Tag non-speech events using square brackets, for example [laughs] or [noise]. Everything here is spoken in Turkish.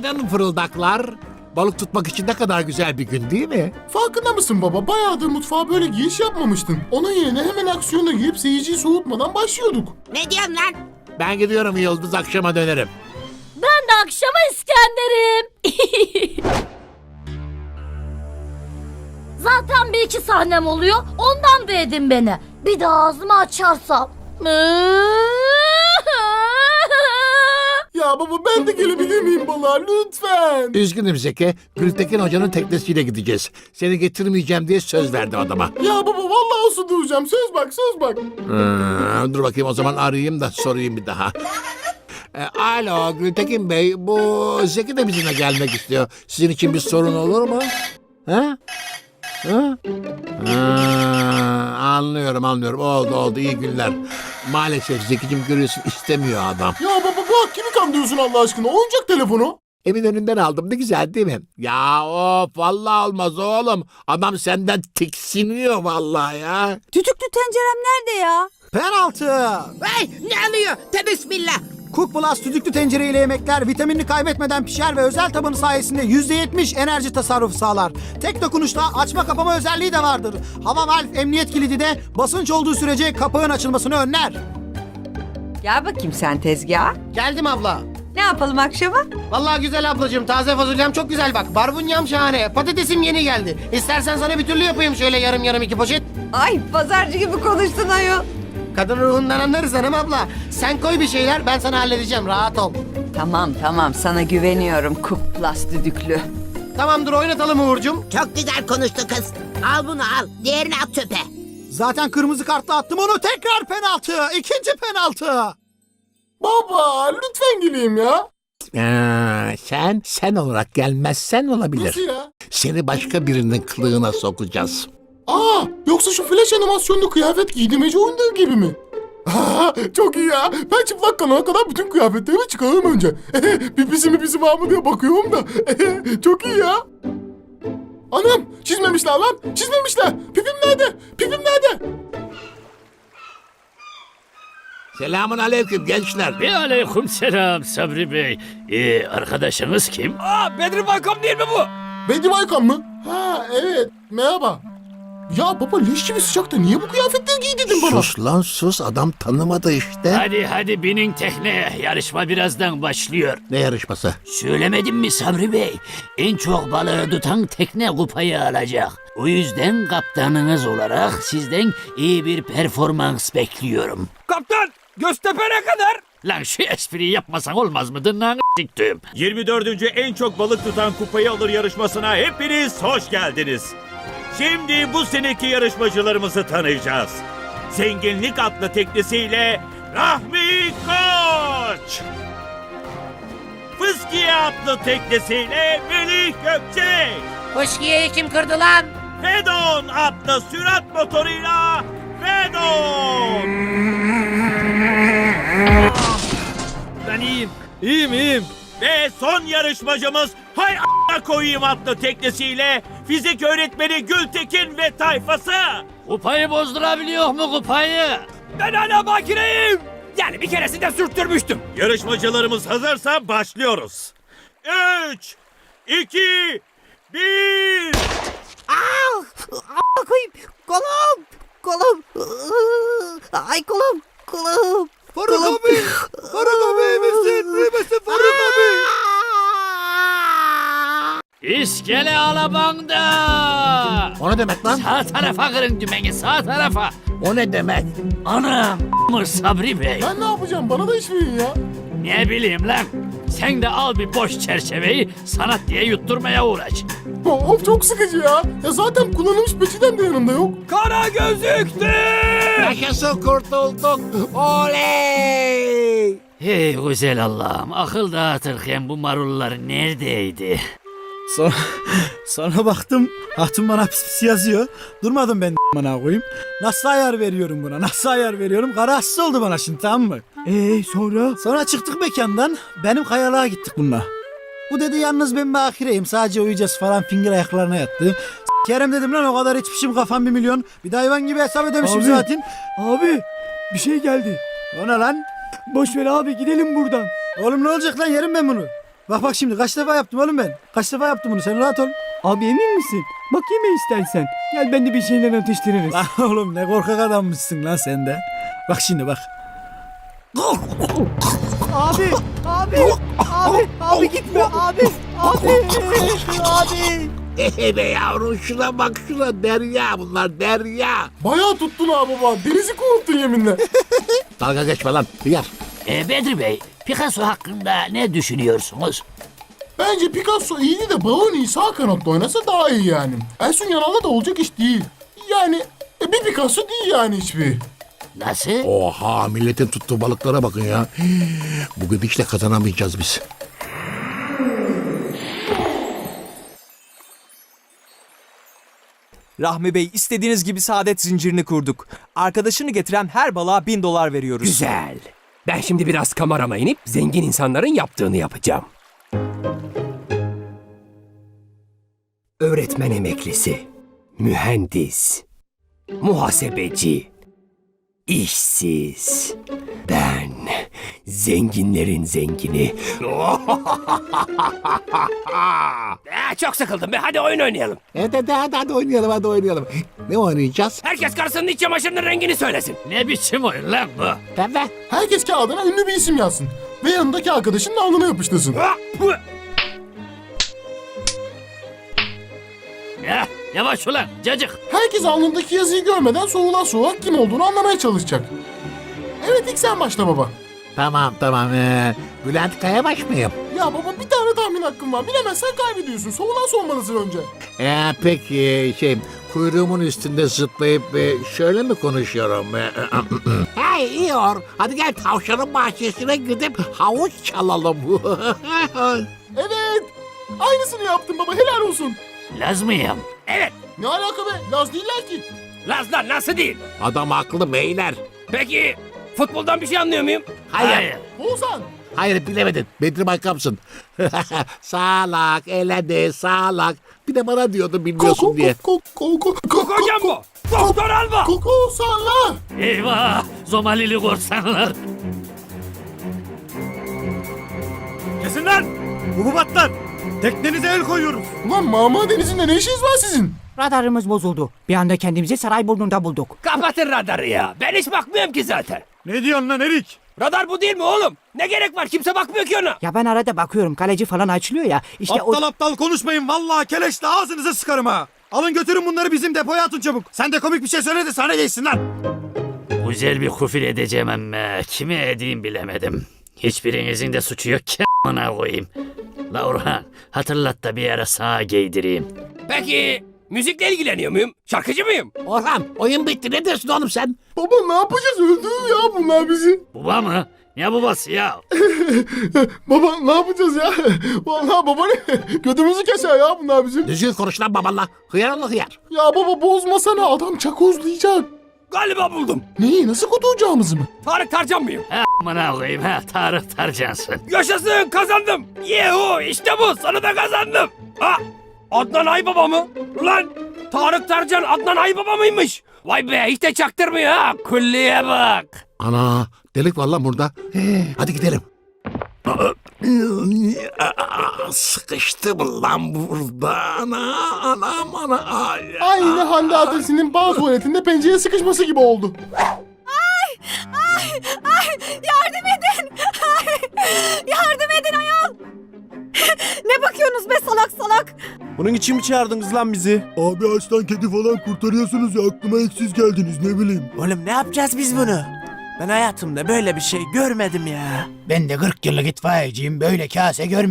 Neden fırıldaklar? Balık tutmak için ne kadar güzel bir gün değil mi? Farkında mısın baba? Bayağıdır mutfağa böyle giriş yapmamıştın. Onun yerine hemen aksiyona girip seyirciyi soğutmadan başlıyorduk. Ne diyorsun lan? Ben gidiyorum Yıldız akşama dönerim. Ben de akşama İskender'im. [laughs] Zaten bir iki sahnem oluyor. Ondan beğendin beni. Bir de ağzımı açarsam. Ya baba ben de gelebilir miyim balığa lütfen? Üzgünüm Zeki. Gültekin Hoca'nın teknesiyle gideceğiz. Seni getirmeyeceğim diye söz verdi adama. Ya baba vallahi olsun duracağım. Söz bak söz bak. Hmm, dur bakayım o zaman arayayım da sorayım bir daha. E, alo Gültekin Bey, bu Zeki de bizimle gelmek istiyor. Sizin için bir sorun olur mu? Ha? Ha? Ha, anlıyorum. Oldu oldu iyi günler. Maalesef Zeki'cim görüyorsun istemiyor adam. Ya baba bu kimi kandırıyorsun Allah aşkına? Oyuncak telefonu. Evin önünden aldım ne güzel değil mi? Ya of vallahi olmaz oğlum. Adam senden tiksiniyor vallahi ya. Düdüklü tencerem nerede ya? Penaltı. Hey ne oluyor? Tövbe bismillah. Cook Plus düdüklü tencereyle yemekler vitaminini kaybetmeden pişer ve özel tabanı sayesinde %70 enerji tasarrufu sağlar. Tek dokunuşla açma kapama özelliği de vardır. Hava valve emniyet kilidi de basınç olduğu sürece kapağın açılmasını önler. Gel bakayım sen tezgaha. Geldim abla. Ne yapalım akşama? Vallahi güzel ablacığım. Taze fasulyem çok güzel bak. Barbunyam şahane. Patatesim yeni geldi. İstersen sana bir türlü yapayım şöyle yarım yarım iki poşet. Ay pazarcı gibi konuştun ayol. Kadın ruhundan anlarız hanım abla. Sen koy bir şeyler ben sana halledeceğim. Rahat ol. Tamam tamam sana güveniyorum Plus düdüklü. Tamamdır oynatalım Uğur'cum. Çok güzel konuştu kız. Al bunu al. Diğerini at çöpe. Zaten kırmızı kartla attım onu tekrar penaltı. İkinci penaltı. Baba lütfen geleyim ya. Aa, sen sen olarak gelmezsen olabilir. Nasıl ya? Seni başka birinin kılığına sokacağız. Aa yoksa şu flash animasyonlu kıyafet giydirmeci oyunları gibi mi? [laughs] Aa, çok iyi ya. Ben çıplak kalana kadar bütün kıyafetlerimi çıkarırım önce. [laughs] Pipisi mipisi var mı diye bakıyorum da. [laughs] çok iyi ya. Anam çizmemişler lan. Çizmemişler. Pipim nerede? Pipim nerede? Selamun aleyküm gençler. Ve aleyküm selam Sabri Bey. Ee, arkadaşınız kim? Aa Bedri Baykam değil mi bu? Bedim Aykan mı? Ha evet. Merhaba. Ya baba leş gibi sıcakta niye bu kıyafetleri giydirdin bana? Sus lan sus adam tanımadı işte. Hadi hadi binin tekneye. Yarışma birazdan başlıyor. Ne yarışması? Söylemedim mi Sabri Bey? En çok balığı tutan tekne kupayı alacak. O yüzden kaptanınız olarak sizden iyi bir performans bekliyorum. Kaptan Göztepe'ne kadar. Lan şu espriyi yapmasan olmaz mı? Dırnağını siktim. 24. en çok balık tutan kupayı alır yarışmasına hepiniz hoş geldiniz. Şimdi bu seneki yarışmacılarımızı tanıyacağız. Zenginlik adlı teknesiyle Rahmi Koç. Fıskiye adlı teknesiyle Melih Gökçek. Fışkiyeyi kim kırdı lan? Fedon adlı sürat motoruyla Fedon. Ben iyiyim. İyiyim iyiyim. Ve son yarışmacımız Hay koyayım adlı teknesiyle fizik öğretmeni Gültekin ve tayfası. Kupayı bozdurabiliyor mu kupayı? Ben hala makineyim. Yani bir keresinde sürttürmüştüm. Yarışmacılarımız hazırsa başlıyoruz. 3, 2, 1. Koyayım kolum kolum ay kolum kolum. Faruk abi. Faruk abi misin? İyi misin Faruk abi? İskele alabanda. O ne demek lan? Sağ tarafa kırın dümeni sağ tarafa. O ne demek? Anam mı Sabri Bey? Ben ne yapacağım? Bana da iş verin ya. Ne bileyim lan. Sen de al bir boş çerçeveyi sanat diye yutturmaya uğraş. Of çok sıkıcı ya. Ya zaten kullanılmış peçeten de yanımda yok. Kara gözüktü. Yaşasın kurtulduk. Oley! Hey güzel Allah'ım akıl dağıtırken bu marullar neredeydi? Sonra, [laughs] sonra baktım hatun bana pis pis yazıyor. Durmadım ben [laughs] bana koyayım. Nasıl ayar veriyorum buna? Nasıl ayar veriyorum? Kararsız oldu bana şimdi tamam mı? Eee sonra? Sonra çıktık mekandan. Benim kayalığa gittik bununla. Bu dedi yalnız ben bakireyim. Sadece uyuyacağız falan finger ayaklarına yattı. [laughs] Kerem dedim lan o kadar içmişim kafam bir milyon. Bir de hayvan gibi hesap ödemişim Abi. zaten. Abi bir şey geldi. O ne lan? Boş ver abi gidelim buradan. Oğlum ne olacak lan yerim ben bunu. Bak bak şimdi kaç defa yaptım oğlum ben. Kaç defa yaptım bunu sen rahat ol. Abi emin misin? Bak yeme istersen. Gel ben de bir şeyler atıştırırız. Lan oğlum ne korkak adammışsın lan sen de. Bak şimdi bak. Abi, abi, abi, abi gitme abi, abi, abi. Hey be yavrum şuna bak şuna derya bunlar derya. Bayağı tuttun ha baba. Denizi kuruttun yeminle. Dalga geçme lan hıyar. E, Bedri Bey, Picasso hakkında ne düşünüyorsunuz? Bence Picasso iyiydi de Bağır'ın sağ kanatta oynasa daha iyi yani. Ersun Yanal'da da olacak iş değil. Yani e, bir Picasso değil yani hiçbir. Nasıl? Oha milletin tuttuğu balıklara bakın ya. [gasps] Bu gidişle kazanamayacağız biz. Rahmi Bey istediğiniz gibi saadet zincirini kurduk. Arkadaşını getiren her balığa bin dolar veriyoruz. Güzel. Ben şimdi biraz kamerama inip zengin insanların yaptığını yapacağım. Öğretmen emeklisi, mühendis, muhasebeci, işsiz. Zenginlerin zengini. [laughs] Eh, çok sıkıldım be hadi oyun oynayalım. Evet hadi, hadi, hadi oynayalım hadi oynayalım. Ne oynayacağız? Herkes karısının iç çamaşırının rengini söylesin. Ne biçim oyun lan bu? Pembe. Herkes kağıdına ünlü bir isim yazsın. Ve yanındaki arkadaşının alnına yapıştırsın. Ya, yavaş ulan cacık. Herkes alnındaki yazıyı görmeden soğula soğuk kim olduğunu anlamaya çalışacak. Evet ilk sen başla baba. Tamam tamam. Ee, Bülent Kayabaş mıyım? Ya baba bir tane tahmin hakkım var. Bilemezsen kaybediyorsun. Soğulan sormalısın önce. Ee, peki şey kuyruğumun üstünde zıplayıp e, şöyle mi konuşuyorum? Ee, [clears throat] hey İyor hadi gel tavşanın bahçesine gidip havuç çalalım. [laughs] Evet. Aynısını yaptın baba. Helal olsun. Laz mıyım? Ne alaka be? Laz değiller ki. Lazlar nasıl değil? Adam haklı beyler. Peki futboldan bir şey anlıyor muyum? Hayır. Oğuzhan. Hayır bilemedin. Bedri Baykam'sın. [laughs] sağlak, elede, sağlak. Bir de bana diyordu bilmiyorsun diye. Koko, koko, koko, Hocam bu. Doktor Alba. Koko salla. Eyvah! Zomalili korsanlar. Kesin lan. Hububatlar. Teknenize el koyuyoruz. Ulan Mama Denizi'nde ne işiniz var sizin? Radarımız bozuldu. Bir anda kendimizi saray burnunda bulduk. Kapatın radarı ya. Ben hiç bakmıyorum ki zaten. Ne diyorsun lan Erik? Radar bu değil mi oğlum? Ne gerek var? Kimse bakmıyor ki ona. Ya ben arada bakıyorum kaleci falan açılıyor ya. İşte aptal aptal konuşmayın vallahi keleşle ağzınıza sıkarım ha. Alın götürün bunları bizim depoya atın çabuk. Sen de komik bir şey söyle de sana geçsin lan. Güzel bir kufil edeceğim ama kime edeyim bilemedim. Hiçbirinizin de suçu yok ki koyayım. La Orhan hatırlat da bir ara sağa giydireyim. Peki müzikle ilgileniyor muyum? Şarkıcı mıyım? Orhan oyun bitti ne diyorsun oğlum sen? Baba ne yapacağız? Öldürür ya bunlar bizi. Baba mı? Ne babası ya? [laughs] Baba ne yapacağız ya? Vallahi baba ne? Götümüzü keser ya bunlar bizim. Düzgün konuş lan babanla. Hıyar oğlu hıyar. Ya baba bozmasana adam çakozlayacak. Galiba buldum. Neyi nasıl kurtulacağımızı mı? Tarık Tarcan mıyım? Ha amına koyayım ha Tarık Tarcansın. Yaşasın kazandım. Yehu işte bu sonunda kazandım. Ha Adnan Aybaba mı? Ulan Tarık Tarcan Adnan Aybaba mıymış? Vay be hiç de çaktırmıyor ha. Kulliye bak. Ana delik var lan burada. Ee, hadi gidelim. Aa, Sıkıştım lan burada. Ana, anam, ana. Ay. Aynı Hande adresinin bağ tuvaletinde pencereye sıkışması gibi oldu. Bunun için mi çağırdınız lan bizi? Abi açtan kedi falan kurtarıyorsunuz ya aklıma eksiz geldiniz ne bileyim. Oğlum ne yapacağız biz bunu? Ben hayatımda böyle bir şey görmedim ya. Ben de 40 yıllık itfaiyeciyim böyle kase görmedim.